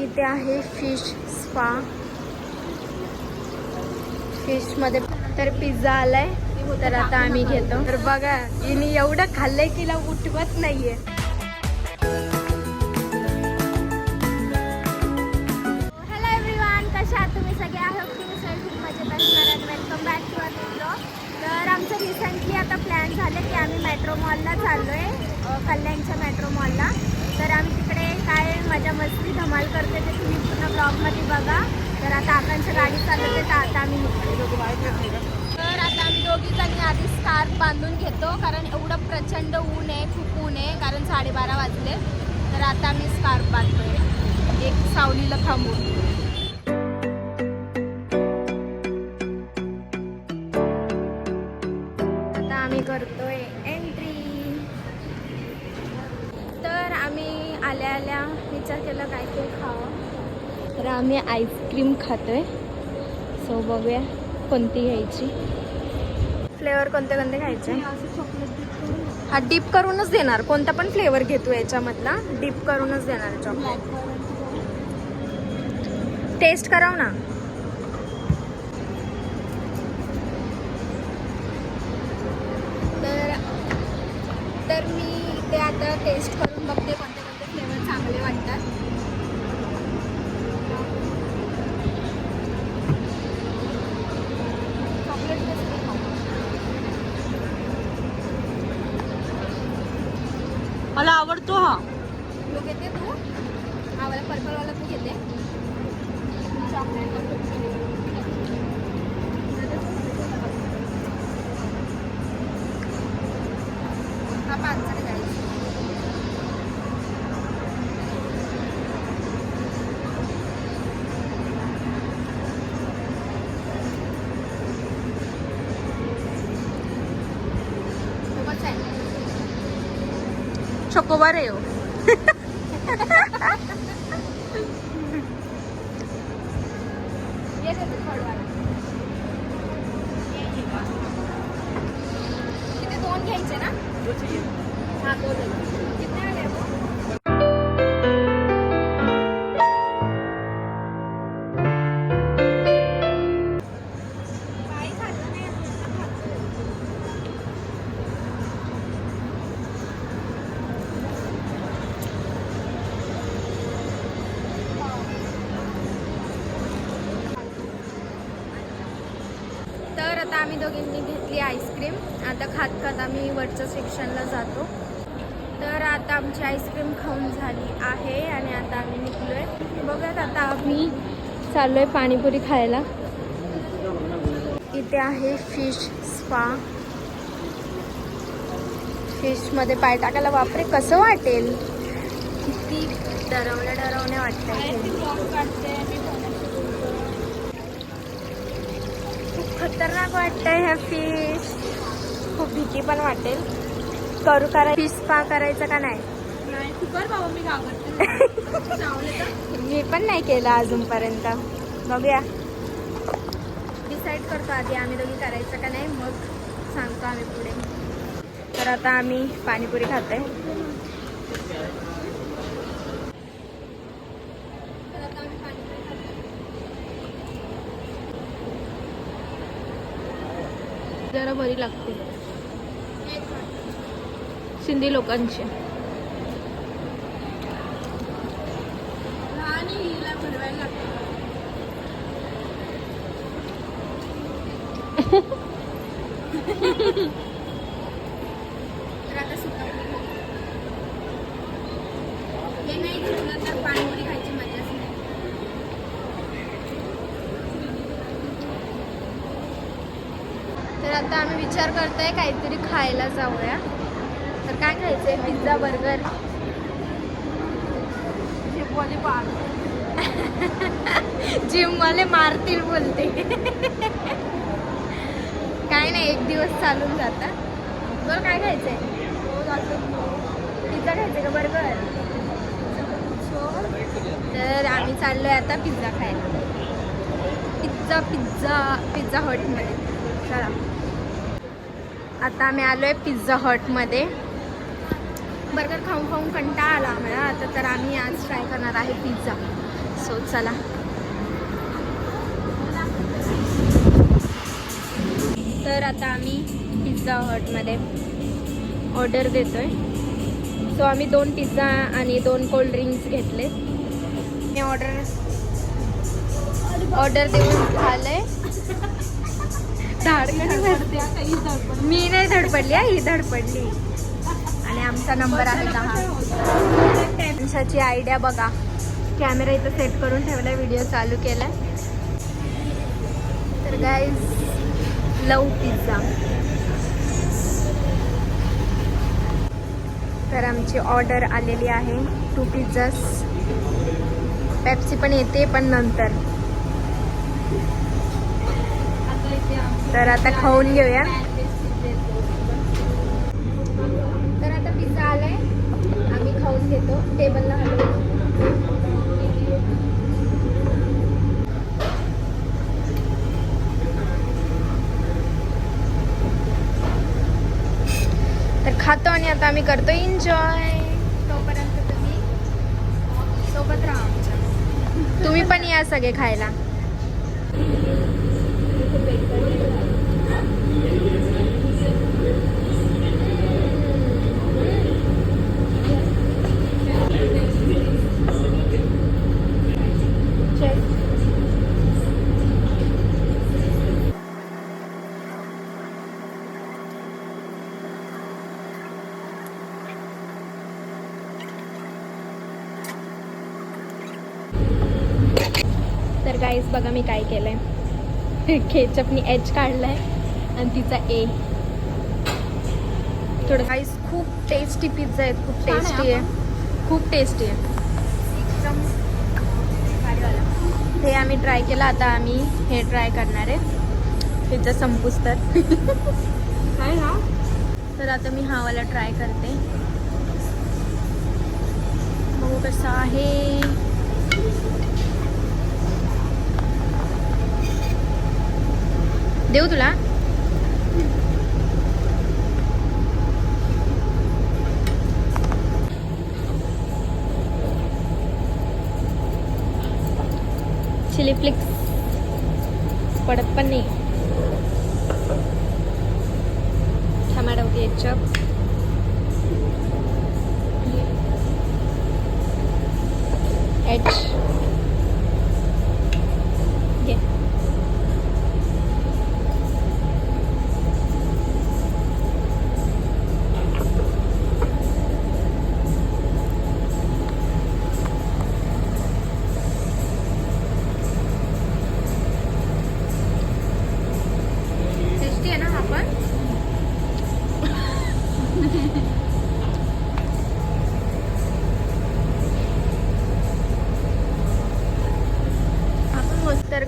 इथे आहे fish spa. फिशमध्ये तर पिझ्झा आलाय. तर आता आम्ही घेतो. तर बघा हिने एवढं खाल्लंय की तिला उठवत नाहीये. हॅलो एव्हरीवन कशा आहात तुम्ही? सगळे आय तुम्ही सगळे खूप मजेत असणार आणि वेलकम बॅक टू अवर तर आमचं रिसेंटली आता प्लॅन झालं की आम्ही मेट्रो मॉलला चाललो आहे कल्याणच्या मेट्रो मॉलला तर आम्ही तिकडे काय मजा मस्ती धमाल करते ते तुम्ही पूर्ण ब्लॉगमध्ये बघा. तर आता आकांक्षा गाडी चालवते तर आता आम्ही तर आता आम्ही दोघी जणी आधी स्कार्फ बांधून घेतो कारण एवढं प्रचंड ऊन आहे खूप ऊन आहे कारण साडेबारा वाजले. तर आता आम्ही स्कार्फ बांधतोय. एक सावलीला थांबून. आल्या आल्या विचार केला काय ते खावं. तर आम्ही आईस्क्रीम खातोय. सो बघूया कोणती घ्यायची. फ्लेवर कोणते कोणते खायचे? हा डीप करूनच देणार. कोणता पण फ्लेवर घेतो याच्यामधला. डीप करूनच देणार चॉकलेट टेस्ट कराव ना. तर तर मी ते आता टेस्ट करून बघते फ्लेवर चांगले वाटतात. मला आवडतो हा. तू घेते तू? हा वाला पर्पलवाला तू घेते. Chocolate chocobareo. आता आम्ही दोघींनी घेतली आईस्क्रीम. आता खात खात आम्ही वरच्या सेक्शनला जातो. तर आता आमची आईस्क्रीम खाऊन झाली आहे आणि आता आम्ही निघलोय. बघत आता आम्ही चाललो आहे पाणीपुरी खायला. इथे आहे फिश स्पा फिशमध्ये पाय टाकायला वापरे कसं वाटेल? किती डरवण्या डरवण्या वाटतं खतरनाक वाटतंय ह्या फिश खूप भीती पण वाटेल. करू करा. फिश स्पा करायचं का नाही? मी पण नाही केलं अजूनपर्यंत. बघूया. डिसाईड करतो आधी आम्ही दोघी करायचं का नाही मग सांगतो आम्ही पुढे. तर आता आम्ही पाणीपुरी खातोय. जरा बरी लागते. सिंधी लोकांची आता आम्ही विचार करतोय काहीतरी खायला जाऊया. तर काय खायचंय? Pizza burger. जिम वाले मारतील बोलते. काय नाही एक दिवस चालून जातात. बरं काय खायचंय? पिझ्झा खायचंय का बर्गर? तर आम्ही चाललोय आता पिझ्झा खायला. पिझ्झा पिझ्झा पिझ्झा हटमध्ये चला. आता आम्ही आहे पिझ्झा हटमध्ये बर्गर खाऊन खाऊन कंटाळा आला आम्हाला. आता तर आम्ही आज ट्राय करणार आहे पिझ्झा सो चला. तर आता आम्ही पिझ्झा हटमध्ये ऑर्डर देतो आहे सो आम्ही दोन पिझ्झा आणि दोन कोल्ड ड्रिंक्स घेतले. मी ऑर्डर ऑर्डर देऊन झालंय. धाडकणी बसते मी नाही धडपडली ही धडपडली. आणि आमचा नंबर आहे दहा. माणसाची आयडिया बघा. कॅमेरा इथं सेट करून ठेवला व्हिडिओ चालू केलाय. तर गाईज लव पिझ्झा तर आमची ऑर्डर आलेली आहे टू पिझ्झास पेप्सी पण येते पण नंतर. तर आता खाऊन घेऊया. तर आता पिझ्झा आलाय. आम्ही खाऊन घेतो. टेबलला तर खातो आणि आता आम्ही करतो एन्जॉय तोपर्यंत तुम्ही सोबत राहा आमच्या. तुम्ही पण या सगळे खायला. तर गाईज बघा मी काय केलंय. केचपनी एच काढलाय आणि तिचा ए थोडं गाईज खूप टेस्टी पिझ्झा आहेत खूप आहे टेस्टी आहे. खूप टेस्टी आहे. एकदम. हे आम्ही ट्राय केलं. आता आम्ही हे ट्राय करणार आहे. पिझ्झा संपूस तर. काय हा तर आता मी हा वाला ट्राय करते. बघू कसा आहे. देऊ तुला? Chilli flakes. पडत पण नाही. टमाटो केचप एच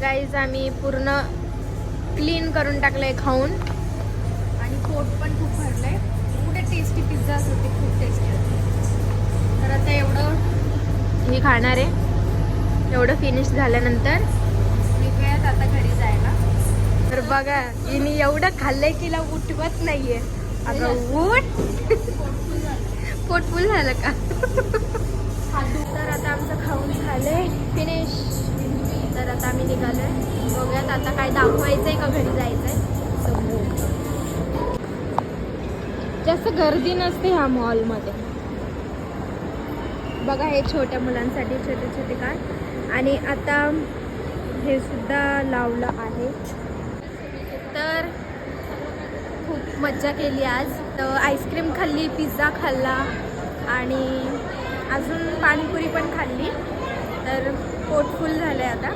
गाईज आम्ही पूर्ण क्लीन करून टाकलंय खाऊन. आणि पोट पण खूप भरलंय. कुठे टेस्टी पिझ्झा होते खूप टेस्टी होते तर आता एवढं मी खाणार आहे. एवढं फिनिश झाल्यानंतर निघूयात आता घरी जायला. तर बघा हिने एवढं खाल्लंय की तिला उठवत नाहीये. अगं उठ. पोटफुल झालं. का? तर आता आमचं खाऊन झालंय. फिनिश तर आता आम्ही निघालोय. बघूयात आता काय दाखवायचंय का घरी जायचंय. समजू. जास्त गर्दी नसते ह्या मॉलमध्ये. बघा हे छोट्या मुलांसाठी छोटे छोटे काय. आणि आता हे सुद्धा लावलं आहे. तर खूप मज्जा केली आज. तर आईस्क्रीम खाल्ली पिझ्झा खाल्ला आणि अजून पाणीपुरी पण खाल्ली. तर पोट फुल झालं आहे आता.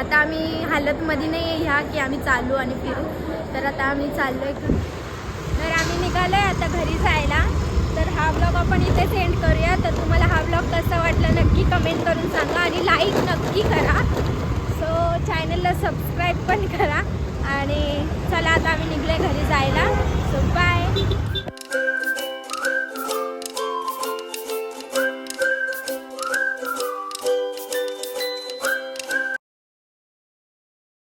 आता आम्ही हालतमध्ये नाही आहे ह्या की आम्ही चालू आणि फिरू. तर आता आम्ही चाललो आहे तर आम्ही निघालो आहे आता घरी जायला. तर हा ब्लॉग आपण इथे सेंड करूया. तर तुम्हाला हा ब्लॉग कसा वाटला नक्की कमेंट करून सांगा आणि लाईक नक्की करा. सो चॅनलला सबस्क्राईब पण करा. आणि चला आता आम्ही निघलो घरी जायला. So bye